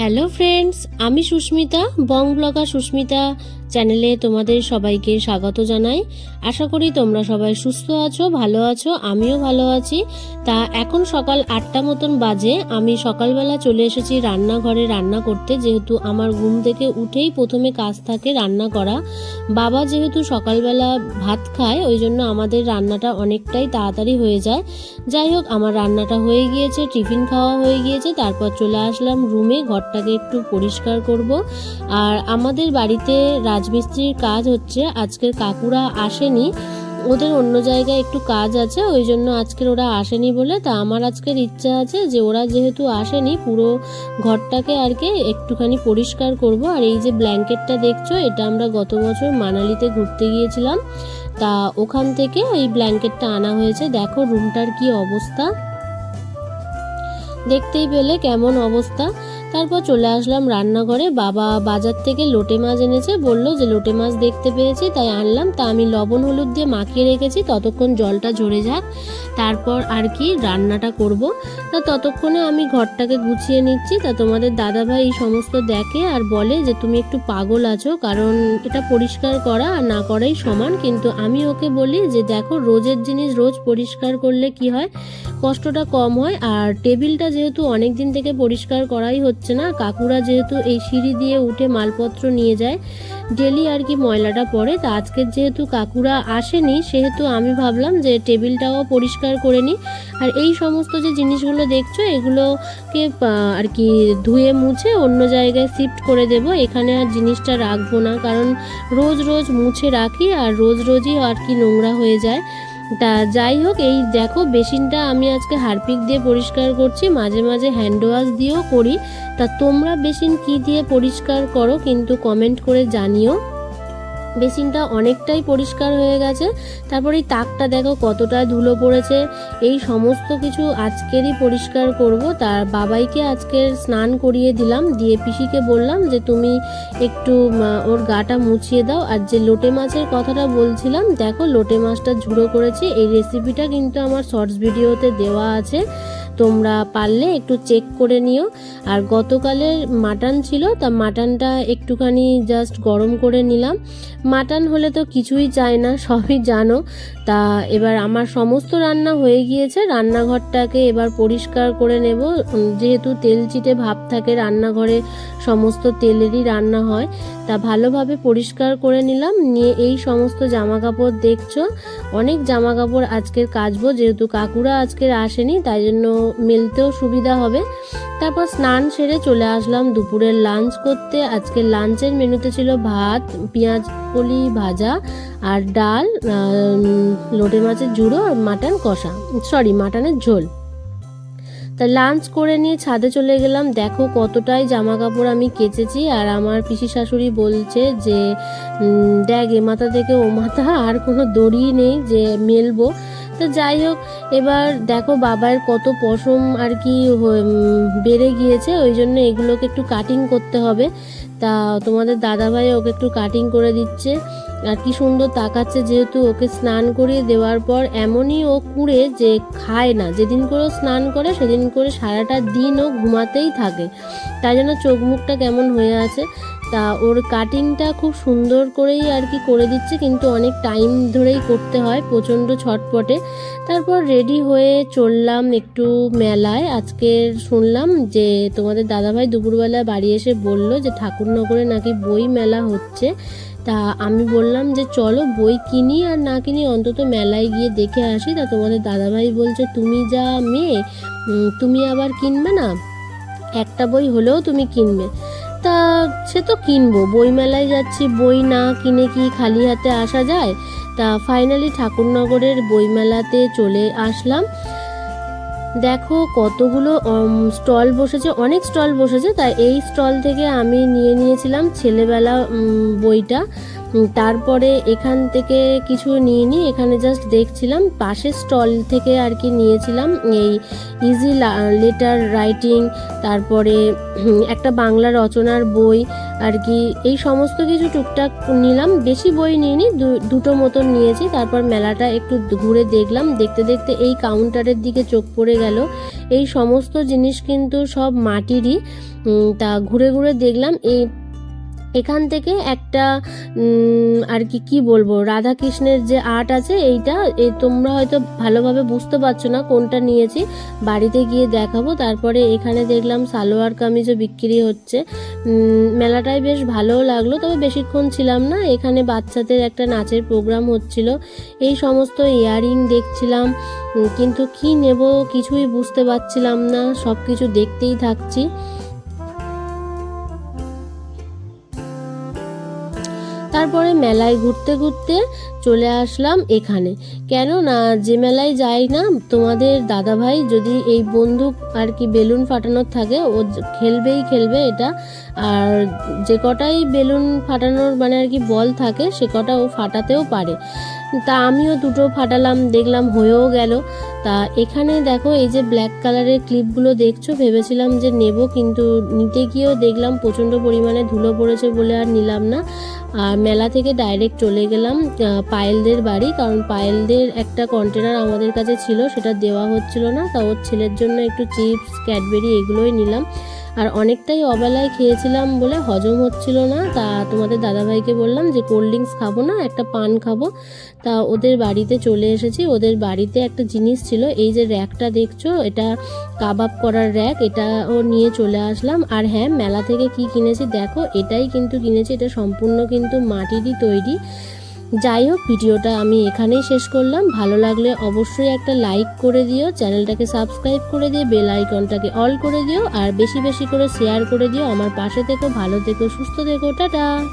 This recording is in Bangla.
হ্যালো ফ্রেন্ডস আমি সুস্মিতা, বং ব্লগার সুস্মিতা চ্যানেলে তোমাদের সবাইকে স্বাগত জানাই। আশা করি তোমরা সবাই সুস্থ আছো, ভালো আছো, আমিও ভালো আছি। তা এখন সকাল আটটা মতন বাজে। আমি সকালবেলা চলে এসেছি রান্নাঘরে রান্না করতে। যেহেতু আমার ঘুম থেকে উঠেই প্রথমে কাজ থাকে রান্না করা। বাবা যেহেতু সকালবেলা ভাত খায়, ওই জন্য আমাদের রান্নাটা অনেকটাই তাড়াতাড়ি হয়ে যায়। যাই হোক, আমার রান্নাটা হয়ে গিয়েছে, টিফিন খাওয়া হয়ে গিয়েছে। তারপর চলে আসলাম রুমে ঘরটাকে একটু পরিষ্কার করব। আর আমাদের বাড়িতে রাজমিস্ত্রির কাজ হচ্ছে আজকের কাকুরা আসেনি। ওদের অন্য জায়গায় একটু কাজ আছে, ওই জন্য আজকের ওরা আসেনি বলে। তা আমার আজকের ইচ্ছা আছে যে ওরা যেহেতু আসেনি, পুরো ঘরটাকে আর কি একটুখানি পরিষ্কার করব। আর এই যে ব্ল্যাঙ্কেটটা দেখছ, এটা আমরা গত বছর মানালিতে ঘুরতে গিয়েছিলাম। তা ওখান থেকে এই ব্ল্যাঙ্কেটটা আনা হয়েছে। দেখো রুমটার কি অবস্থা। দেখতেই পেলে কেমন অবস্থা। তারপর চলে আসলাম রান্নাঘরে। বাবা বাজার থেকে লোটে মাছ এনেছে, বলল যে লোটে মাছ দেখতে পেয়েছি, তাই আনলাম। তা আমি লবণ, হলুদ দিয়ে মাখিয়ে রেখেছি, ততক্ষণ জলটা ঝরে যাক। তারপর আর কি রান্নাটা করব। তা ততক্ষণে আমি ঘরটাকে গুছিয়ে নিচ্ছি। তা তোমাদের দাদাভাই এই সমস্ত দেখে আর বলে যে তুমি একটু পাগল আছো, কারণ এটা পরিষ্কার করা আর না করাই সমান। কিন্তু আমি ওকে বলি যে দেখো, রোজের জিনিস রোজ পরিষ্কার করলে কি হয়? কষ্টটা কম হয়, আর টেবিলটা যেহেতু অনেক দিন থেকে পরিষ্কার করাই হচ্ছে না। কাকুরা যেহেতু এই সিঁড়ি দিয়ে উঠে মালপত্র নিয়ে যায়, ডেলি আর কি ময়লাটা পড়ে। তা আজকের যেহেতু কাকুরা আসেনি, সেহেতু আমি ভাবলাম যে টেবিলটাও পরিষ্কার করে নিই। আর এই সমস্ত যে জিনিসগুলো দেখছ, এগুলোকে আর কি ধুয়ে মুছে অন্য জায়গায় শিফট করে দেব। এখানে আর জিনিসটা রাখব না, কারণ রোজ রোজ মুছে রাখি আর রোজ রোজই আর কি নোংরা হয়ে যায়। তা যাই হোক, এই দেখো বেসিনটা আমি আজকে হারপিক দিয়ে পরিষ্কার করছি, মাঝে মাঝে হ্যান্ড ওয়াশ দিয়েও করি। তা তোমরা বেসিন কি দিয়ে পরিষ্কার করো কিন্তু কমেন্ট করে জানিও। বেসিনটা অনেকটাই পরিষ্কার হয়ে গেছে। তারপর এই তাকটা দেখো কতটা ধুলো পড়েছে। এই সমস্ত কিছু আজকেরই পরিষ্কার করব। তার বাবাইকে আজকের স্নান করিয়ে দিলাম। দিয়ে পিসিকে বললাম যে, তুমি একটু ওর গাটা মুছিয়ে দাও। আর যে লোটে মাছের কথাটা বলছিলাম, দেখো লোটে মাছটা ঝুড়ো করেছি। এই রেসিপিটা কিন্তু আমার শর্টস ভিডিওতে দেওয়া আছে। তোমরা পারলে একটু চেক করে নিও। আর গতকালের মাটন ছিল, তা মাটনটা একটুখানি জাস্ট গরম করে নিলাম। মাটন হলে তো কিছুই চায় না, সবই জানো। তা এবার আমার সমস্ত রান্না হয়ে গিয়েছে, রান্নাঘরটাকে এবার পরিষ্কার করে নেব। যেহেতু তেল চিটে ভাব থাকে, রান্নাঘরে সমস্ত তেলেরই রান্না হয়। তা ভালোভাবে পরিষ্কার করে নিলাম। নিয়ে এই সমস্ত জামা কাপড় দেখছ? অনেক জামা কাপড় আজকের কাচবো, যেহেতু কাকুরা আজকের আসেনি, তাই জন্য মেলতেও সুবিধা হবে। তারপর স্নান সেরে চলে আসলাম দুপুরের লাঞ্চ করতে। আজকের লাঞ্চের মেনুতে ছিল ভাত, পেঁয়াজ কলি ভাজা আর ডাল লোটে মাছের জুড়ো আর মাটন কষা। সরি মাটনের ঝোল। তা লাঞ্চ করে নিয়ে ছাদে চলে গেলাম। দেখো কতটাই জামা কাপড় আমি কেচেছি আর আমার পিসি শাশুড়ি বলছে যে দেখ এ মাথা থেকে ও মাথা, আর কোনো দড়ি নেই যে মেলবো। তো যাই হোক, এবার দেখো বাবার কত পশম আর কি বেড়ে গিয়েছে, ওই জন্য এগুলোকে একটু কাটিং করতে হবে। তা তোমাদের দাদাভাই ওকে একটু কাটিং করে দিচ্ছে। আর কি সুন্দর তাকাচ্ছে যেহেতু ওকে স্নান করিয়ে দেওয়ার পর, এমনই ও কুড়ে যে খায় না। যেদিন করে ও স্নান করে, সেদিন করে সারাটা দিন ও ঘুমাতেই থাকে। তাই জন্য চোখ মুখটা কেমন হয়ে আছে। তা ওর কাটিংটা খুব সুন্দর করেই আর কি করে দিচ্ছে, কিন্তু অনেক টাইম ধরেই করতে হয় প্রচণ্ড ছটপটে। তারপর রেডি হয়ে চললাম একটু মেলায়। আজকে শুনলাম যে তোমাদের দাদাভাই দুপুরবেলা বাড়ি এসে বলল যে ঠাকুরনগরে নাকি বই মেলা হচ্ছে। তা আমি বললাম যে চলো বই কিনি আর না কিনি অন্তত মেলায় গিয়ে দেখে আসি। তা তোমাদের দাদাভাই বলছে, তুমি যা মেয়ে তুমি আবার কিনবে না? একটা বই হলেও তুমি কিনবে। তা সে তো কিনবো। বইমেলায় যাচ্ছি, বই না কিনে কি খালি হাতে আসা যায়? তা ফাইনালি ঠাকুরনগরের বইমেলাতে চলে আসলাম। দেখো কতগুলো স্টল বসেছে, অনেক স্টল বসেছে। তা এই স্টল থেকে আমি নিয়ে নিয়েছিলাম ছেলেবেলা বইটা। তারপরে এখান থেকে কিছু নিয়ে নিইনি এখানে জাস্ট দেখছিলাম, পাশের স্টল থেকে আর কি নিয়েছিলাম এই ইজি লেটার রাইটিং তারপরে একটা বাংলা রচনার বই আর কি, এই সমস্ত কিছু টুকটাক নিলাম, বেশি বই নিইনি দুটো মতন নিয়েছি, তারপর মেলাটা একটু ঘুরে দেখলাম, দেখতে দেখতে এই কাউন্টারের দিকে চোখ পড়ে গেল, এই সমস্ত জিনিস কিন্তু সব মাটিরই তা ঘুরে ঘুরে দেখলাম, এই এখান থেকে একটা আর কি কি বলব রাধা কৃষ্ণের যে আর্ট আছে এইটা এই তোমরা হয়তো ভালোভাবে বুঝতে পারছ না কোনটা নিয়েছি। বাড়িতে গিয়ে দেখাবো, তারপরে এখানে দেখলাম সালোয়ার কামিজও বিক্রি হচ্ছে। মেলাটায় বেশ ভালোও লাগল, তবে বেশিক্ষণ ছিলাম না। এখানে বাচ্চাদের একটা নাচের প্রোগ্রাম হচ্ছিল। এই সমস্ত ইয়ারিং দেখছিলাম কিন্তু কি নেব কিছুই বুঝতে পারছিলাম না সব কিছু দেখতেই থাকছি। তারপরে মেলায় ঘুরতে ঘুরতে চলে আসলাম এখানে। কেন না যে মেলায় যাই না, তোমাদের দাদাভাই যদি এই বন্দুক আর কি বেলুন ফাটানোর থাকে, ও খেলবেই খেলবে এটা। আর যে কটাই বেলুন ফাটানোর মানে আর কি বল থাকে, সে কটা ও ফাটাতেও পারে। তা আমিও দুটো ফাটালাম, দেখলাম হয়েও গেল। তা এখানে দেখো, এই যে ব্ল্যাক কালারের ক্লিপগুলো দেখছ, ভেবেছিলাম যে নেব, কিন্তু নিতে গিয়েও দেখলাম প্রচণ্ড পরিমাণে ধুলো পড়েছে বলে আর নিলাম না। আর মেলা থেকে ডাইরেক্ট চলে গেলাম পায়েলদের বাড়ি, কারণ পায়েলদের একটা কন্টেনার আমাদের কাছে ছিল, সেটা দেওয়া হচ্ছিল না। তা ওর ছেলের জন্য একটু চিপস ক্যাডবেরি এগুলোই নিলাম। আর অনেকটাই অবেলায় খেয়েছিলাম বলে হজম হচ্ছিল না। তা তোমাদের দাদাভাইকে বললাম যে, কোল্ড ড্রিঙ্কস খাব না, একটা পান খাব। তা ওদের বাড়িতে চলে এসেছি। ওদের বাড়িতে একটা জিনিস ছিল, এই যে র্যাকটা দেখছ, এটা কাবাব করার র্যাক এটা ও নিয়ে চলে আসলাম। আর হ্যাঁ মেলা থেকে কি কিনেছি দেখো, এটাই কিন্তু কিনেছি, এটা সম্পূর্ণ কিন্তু মাটিরই তৈরি। যাই হোক, ভিডিওটা আমি এখানেই শেষ করলাম। ভালো লাগলে অবশ্যই একটা লাইক করে দিও, চ্যানেলটাকে সাবস্ক্রাইব করে দিয়ে বেল আইকনটাকে অল করে দিও, আর বেশি বেশি করে শেয়ার করে দিও। আমার পাশে থেকো, ভালো থেকো, সুস্থ থেকো, টাটা!